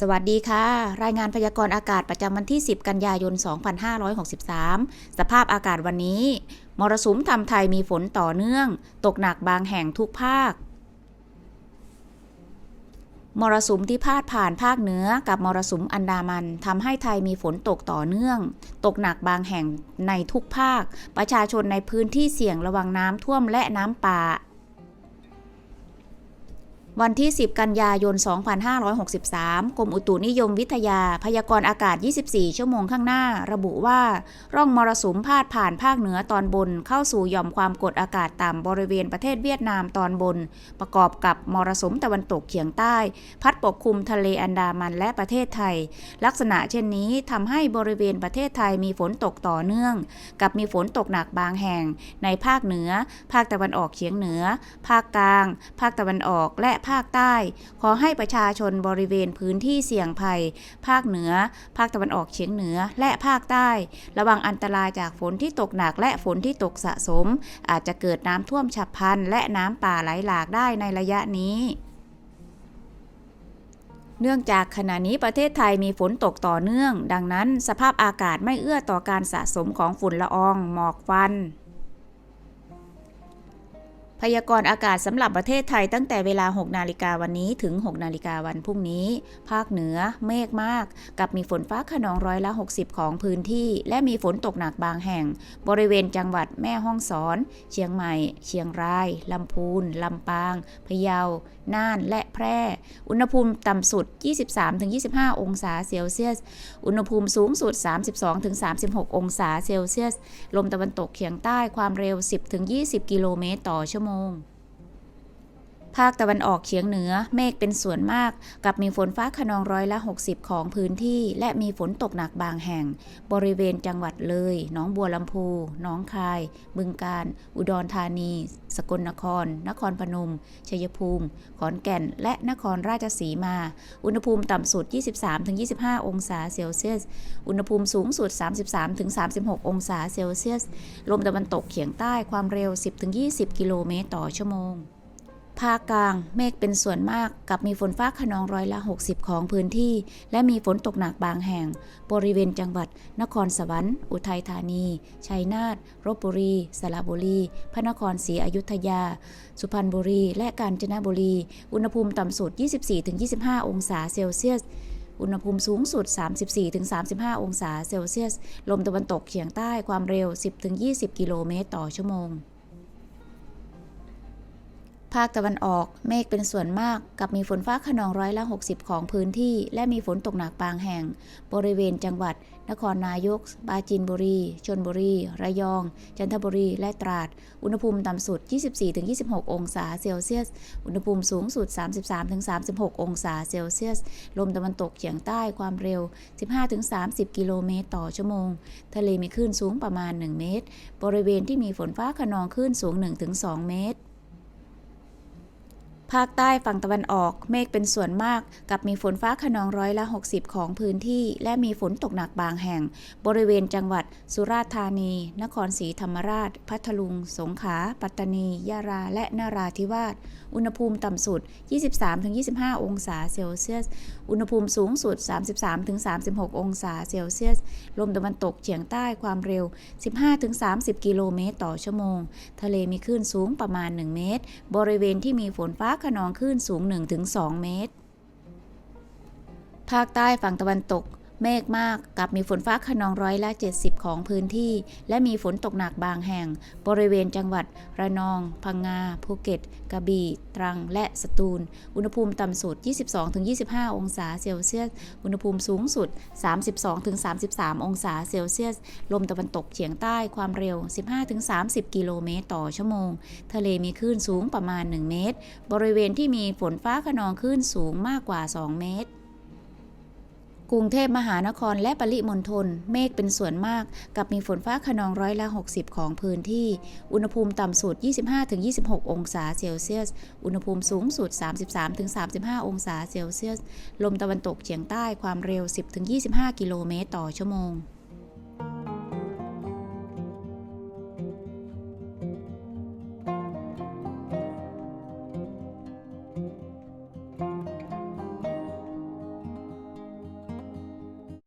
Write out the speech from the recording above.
สวัสดีค่ะ รายงานพยากรณ์อากาศประจำวันที่ 10 กันยายน 2563 สภาพอากาศวันนี้ มรสุมทำไทยมีฝนต่อเนื่อง ตกหนักบางแห่งทุกภาค มรสุมที่พาดผ่านภาคเหนือกับมรสุมอันดามันทำให้ไทยมีฝนตกต่อเนื่อง ตกหนักบางแห่งในทุกภาค ประชาชนในพื้นที่เสี่ยงระวังน้ำท่วมและน้ำป่า วันที่ 10 กันยายน 2563 กรมอุตุนิยมวิทยา พยากรณ์อากาศ 24 ชั่วโมงข้างหน้า ระบุว่า ร่องมรสุมพาดผ่านภาคเหนือตอนบน เข้าสู่หย่อมความกดอากาศต่ำบริเวณประเทศเวียดนามตอนบน ประกอบกับมรสุมตะวันตกเฉียงใต้ พัดปกคลุมทะเลอันดามันและประเทศไทย ลักษณะเช่นนี้ทำให้บริเวณประเทศไทยมีฝนตกต่อเนื่อง กับมีฝนตกหนักบางแห่ง ในภาคเหนือ ภาคตะวันออกเฉียงเหนือ ภาคกลาง ภาคตะวันออกและภาคใต้ ขอให้ประชาชนบริเวณพื้นที่เสี่ยงภัย ภาคเหนือ ภาคตะวันออกเฉียงเหนือ และภาคใต้ ระวังอันตรายจากฝนที่ตกหนักและฝนที่ตกสะสม อาจจะเกิดน้ำท่วมฉับพลัน และน้ำป่าไหลหลากได้ในระยะนี้เนื่องจากขณะนี้ประเทศไทยมีฝนตกต่อเนื่อง ดังนั้นสภาพอากาศไม่เอื้อต่อการสะสมของฝุ่นละออง หมอกควัน พยากรณ์อากาศสำหรับประเทศไทยตั้งแต่เวลา 6 นาฬิกาวันนี้ถึง 6 นาฬิกาวันพรุ่งนี้ ภาคเหนือ เมฆมาก กับมีฝนฟ้าขนองร้อยละ 60 ของพื้นที่ และมีฝนตกหนักบางแห่ง บริเวณจังหวัดแม่ฮ่องสอน เชียงใหม่ เชียงราย ลำพูน ลำปาง พะเยาน่านและแพร่ อุณหภูมิต่ำสุด 23-25 องศาเซลเซียส อุณหภูมิสูงสุด 32-36 องศาเซลเซียส ลมตะวันตกเฉียงใต้ความเร็ว 10-20 กิโลเมตรต่อชั่วโมง ภาคตะวันออกเฉียงเหนือ เมฆเป็นส่วนมาก กับมีฝนฟ้าขนองร้อยละ 60 ของพื้นที่ และมีฝนตกหนักบางแห่ง บริเวณจังหวัดเลย หนองบัวลำพูหนองคาย บึงกาฬ อุดรธานี สกลนคร นครพนม ชัยภูมิ ขอนแก่น และนครราชสีมา อุณหภูมิต่ำสุด 23-25 องศาเซลเซียส อุณหภูมิสูงสุด 33-36 องศาเซลเซียส ลมตะวันตกเฉียงใต้ความเร็ว 10-20 กิโลเมตรต่อชั่วโมง ภาคกลางเมฆเป็นส่วนมากกับมีฝนฟ้าขนองร้อยละ 60 ของพื้นที่ และมีฝนตกหนักบางแห่ง บริเวณจังหวัด นครสวรรค์ อุทัยธานี ชัยนาทรบบุรี สระบุรี พระนครศรีอยุธยา สุพรรณบุรี และกาญจนบุรี อุณหภูมิต่ำสุด 24-25 องศาเซลเซียสอุณหภูมิสูงสุด 34-35 องศาเซลเซียส ลมตะวันตกเฉียงใต้ความเร็ว 10-20 กิโลเมตรต่อชั่วโมง ภาคตะวันออกเมฆเป็นส่วนมากกับมีฝนฟ้าขนองร้อยละ 60 ของพื้นที่ และมีฝนตกหนักบางแห่ง บริเวณจังหวัด นครนายก ปราจีนบุรี ชนบุรี ระยอง จันทบุรี และตราด อุณหภูมิต่ำสุด 24-26 องศาเซลเซียส อุณหภูมิสูงสุด 33-36 องศาเซลเซียส ลมตะวันตกเฉียงใต้ความเร็ว 15-30 กิโลเมตรต่อชั่วโมง ทะเลมีคลื่นสูงประมาณ 1 เมตร บริเวณที่มีฝนฟ้าขนองคลื่นสูง 1-2 เมตร ภาคใต้ฝั่งตะวันออกเมฆเป็นส่วนมาก กับมีฝนฟ้าขนองร้อยละ 60 ของพื้นที่ และมีฝนตกหนักบางแห่ง บริเวณจังหวัด สุราษฎร์ธานี นครศรีธรรมราช พัทลุง สงขลาปัตตานี ยะลาและนาราธิวาสอุณหภูมิต่ำสุด 23-25 องศาเซลเซียส อุณหภูมิสูงสุด 33-36 องศาเซลเซียส ลมตะวันตกเฉียงใต้ความเร็ว 15-30 กิโลเมตรต่อชั่วโมง ทะเลมีคลื่นสูงประมาณ 1 เมตร บริเวณที่มีฝนฟ้าขนองคลื่นสูง 1-2 เมตร ภาคใต้ฝั่งตะวันตก เมฆมากกับมีฝนฟ้าขนองร้อยละ 70 ของพื้นที่ และมีฝนตกหนักบางแห่ง บริเวณจังหวัด ระนอง พังงา ภูเก็ต กระบี่ ตรัง และสตูล อุณหภูมิต่ำสุด 22-25 องศาเซลเซียส อุณหภูมิสูงสุด 32-33 องศาเซลเซียส ลมตะวันตกเฉียงใต้ความเร็ว 15-30 กิโลเมตรต่อชั่วโมง ทะเลมีคลื่นสูงประมาณ 1 เมตร บริเวณที่มีฝนฟ้าขนองคลื่นสูงมากกว่า 2 เมตร กรุงเทพมหานครและปริมณฑลเมฆเป็นส่วนมาก กับมีฝนฟ้าขนองร้อยละ 60 ของพื้นที่ อุณหภูมิต่ำสุด 25-26 องศาเซลเซียส อุณหภูมิสูงสุด 33-35 องศาเซลเซียส ลมตะวันตกเฉียงใต้ความเร็ว 10-25 กิโลเมตรต่อชั่วโมง